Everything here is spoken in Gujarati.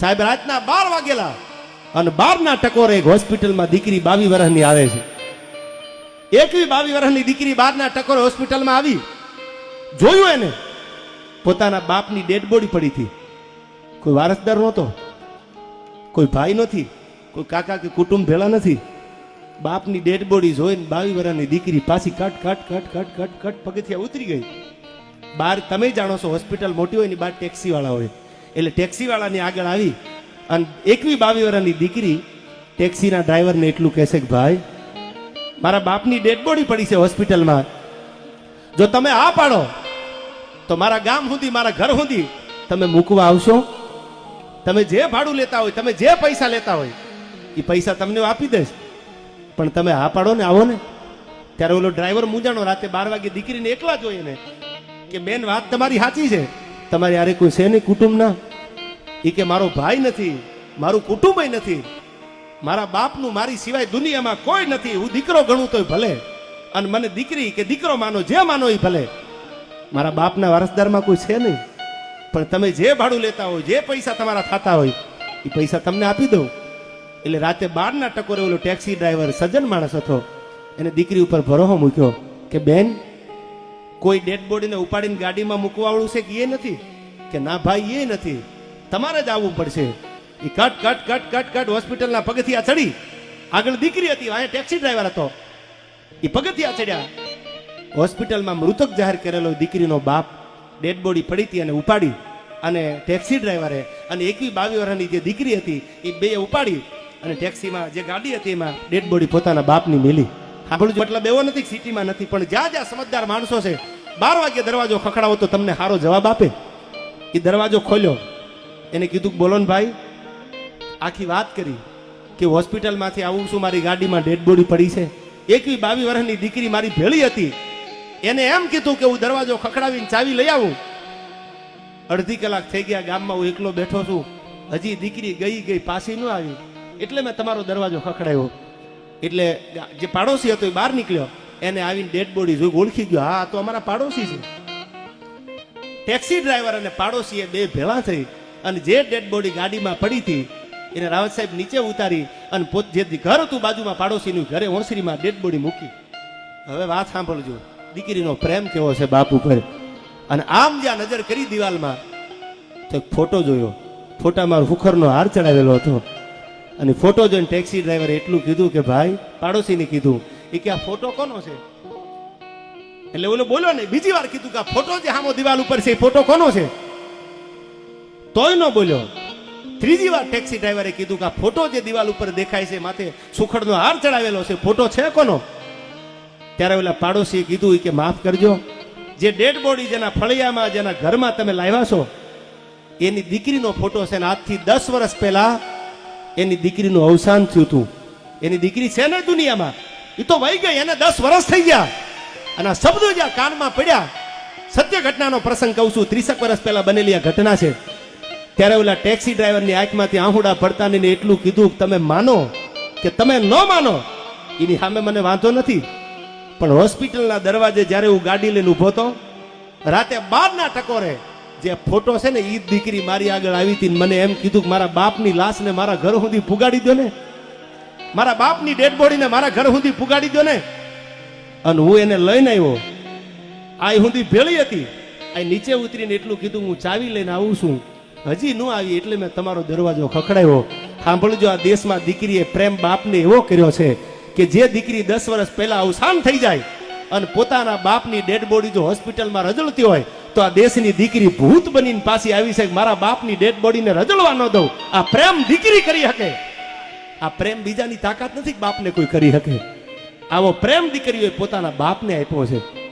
સાહેબ, રાતના બાર વાગેલા અને બારના ટકોરે એક હોસ્પિટલમાં દીકરી બાવી વર્ષની આવે છે. એકવી બાવી વર્ષની દીકરી બારના ટકોરે હોસ્પિટલમાં આવી. જોયું એને? પોતાના બાપની ડેડ બોડી પડી હતી. કોઈ વારસદાર નહોતો. કોઈ ભાઈ નથી. કોઈ કાકા કે કુટુંબ ભેળા નથી. બાપની ડેડ બોડી જોઈને બાવી વર્ષની દીકરી પાછી કટ કટ કટ કટ કટ કટ પગથિયા ઉતરી ગઈ. બાર તમે જાણો છો, હોસ્પિટલ મોટી હોય ને બાર ટેક્સી વાળા હોય. એટલે ટેક્સીવાળાની આગળ આવી અને એકવી બાવી વર્ષની દીકરી ટેક્સીના ડ્રાઈવરને એટલું કહેશે કે, ભાઈ, મારા બાપની ડેડ બોડી પડી છે હોસ્પિટલમાં. જો તમે આ પાડો, તો મારા ગામ સુધી, મારા ઘર સુધી તમે મૂકવા આવશો. તમે જે ભાડું લેતા હોય, તમે જે પૈસા લેતા હોય, એ પૈસા તમને આપી દઈશ. પણ તમે આ પાડો ને, આવો ને. ત્યારે ઓલો ડ્રાઈવર મૂંઝાણો રાતે બાર વાગે દીકરીને એકલા જોઈએ ને, કે, બેન, વાત તમારી સાચી છે. તમારી યારે કોઈ છે નહીં કુટુંબ ના એ કે મારો ભાઈ નથી, મારું કુટુંબ નથી, મારા બાપનું, મારી સિવાય દુનિયામાં કોઈ નથી, હું દીકરો ગણું તોય ભલે. અને મને દીકરી કે દીકરો માનો, જે માનો એ ભલે. મારા બાપના વારસદારમાં કોઈ છે નહીં. પણ તમે જે ભાડું લેતા હોય, જે પૈસા તમારા થતા હોય એ પૈસા તમને આપી દઉં. એટલે રાતે બારના ટકોરે ઓલો ટેક્સી ડ્રાઈવર સજ્જન માણસ હતો. એને દીકરી ઉપર ભરોહો મૂક્યો કે, બેન કોઈ ડેડ બોડીને ઉપાડીને ગાડીમાં મૂકવાવાળું છે કે એ નથી? કે ના ભાઈ એ નથી. તમારે જ આવવું પડશે. એ કટ કટ કટ કટ કટ હોસ્પિટલના પગથિયા ચડી. આગળ દીકરી હતી અહીંયા ટેક્સી ડ્રાઈવર હતો. એ પગથિયા ચડ્યા. હોસ્પિટલમાં મૃતક જાહેર કરેલો દીકરીનો બાપ ડેડ બોડી પડી હતી અને ઉપાડી અને ટેક્સી ડ્રાઈવરે અને એકવી બાવી વર્ષની જે દીકરી હતી એ બે ઉપાડી અને ટેક્સીમાં જે ગાડી હતી એમાં ડેડ બોડી પોતાના બાપની મેલી. સાંભળજો મતલબ એવો નથી સિટીમાં નથી પણ જ્યાં જ્યાં સમજદાર માણસો છે બાર વાગે દરવાજો ખખડાવો તો તમને સારો જવાબ આપે. એ દરવાજો ખોલ્યો. એને કીધું બોલો ને ભાઈ, આખી વાત કરી કે હોસ્પિટલમાંથી આવું છું, મારી ગાડીમાં ડેડ બોડી પડી છે. એકવી બાવી વર્ષની દીકરી મારી ભેળી હતી. એને એમ કીધું કે હું દરવાજો ખખડાવીને ચાવી લઈ આવું. અડધી કલાક થઈ ગયા, ગામમાં હું એકલો બેઠો છું. હજી દીકરી ગઈ ગઈ, પાછી ન આવી. એટલે મેં તમારો દરવાજો ખખડાવ્યો એટલે જે પાડોશી હતો એ બહાર નીકળ્યો. એને આવીને ડેડ બોડી જોઈ ઓળખી ગયો. હા તો અમારા પાડોશી છે. ટેક્સી ડ્રાઈવર અને પાડોશીએ બે ભેળા થઈ અને જે ડેડ બોડી ગાડીમાં પડી હતી, એને રાવત સાહેબ નીચે ઉતારી અને પોત, જે ઘર હતું બાજુમાં પાડોશીનું ઘરે ઓસરીમાં ડેડ બોડી મૂકી. હવે વાત સાંભળજો. દીકરીનો પ્રેમ કેવો છે બાપ ઉપર? અને આમ જ્યાં નજર કરી દિવાલમાં, તો એક ફોટો જોયો. ફોટામાં હુખરનો હાર ચડાવેલો હતો. અને ફોટો જોઈને ટેક્સી ડ્રાઈવરે એટલું કીધું કે, ભાઈ, પાડોશીને કીધું એ કે આ ફોટો કોનો છે? એટલે ઓલો બોલ્યો ને, બીજી વાર કીધું કે આ ફોટો જે સામો દિવાલ ઉપર છે એ ફોટો કોનો છે? તોય ન બોલ્યો. ત્રીજી વાર ટેક્સી ડ્રાઈવરે કીધું કે આ ફોટો જે દિવાલ ઉપર દેખાય છે, માથે સુખડનો હાર ચડાવેલો છે, ફોટો છે કોનો? ત્યારે ઓલા પાડોશીએ કીધું કે માફ કરજો. જે ડેડ બોડી જેના ફળિયામાં, જેના ઘરમાં તમે લાવ્યા છો, એની દીકરીનો ફોટો છે ને આજથી દસ વર્ષ પહેલા એની દીકરીનું અવસાન થયું હતું. એની દીકરી છે ને દુનિયામાં? એ તો વહી ગઈ, એને દસ વર્ષ થઈ ગયા. અને શબ્દો જ્યાં કાનમાં પડ્યા. સત્ય ઘટનાનો પ્રસંગ કહું છું. ત્રીસેક વર્ષ પહેલા બનેલી આ ઘટના છે. ત્યારે ઓલા ટેક્સી ડ્રાઈવરની આંખમાંથી આહુડા પડતા ને એટલું કીધું તમે માનો કે તમે ન માનો, એની સામે મને વાંધો નથી. પણ હોસ્પિટલના દરવાજે જ્યારે હું ગાડી લઈને ઊભો તો રાતે બારના ટકોરે જે ફોટો છે ને ઈદ દીકરી મારી આગળ આવી હતી મને એમ કીધું કે મારા બાપની લાશને મારા ઘર સુધી પુગાડી દો ને. મારા બાપની ડેડ બોડીને મારા ઘર સુધી પુગાડી દો ને. અને હું એને લઈને આવ્યો. આ સુધી ભેળી હતી. આ નીચે ઉતરીને એટલું કીધું, હું ચાવી લઈને આવું છું. હજી ન આવી એટલે મેં તમારો દરવાજો ખખડાવ્યો સાંભળજો, આ દેશમાં દીકરીએ પ્રેમ બાપને એવો કર્યો છે કે જે દીકરી દસ વર્ષ પહેલા અવસાન થઈ જાય અને પોતાના બાપની ડેડ બોડી જો હોસ્પિટલમાં રજળતી હોય, તો આ દેશની દીકરી ભૂત બનીને પાછી આવી છે મારા બાપની ડેડ બોડીને રજળવા ન દઉં. આ પ્રેમ દીકરી કરી શકે. આ પ્રેમ બીજાની તાકાત નથી બાપને કોઈ કરી શકે. આવો પ્રેમ દીકરીઓએ પોતાના બાપને આપ્યો છે.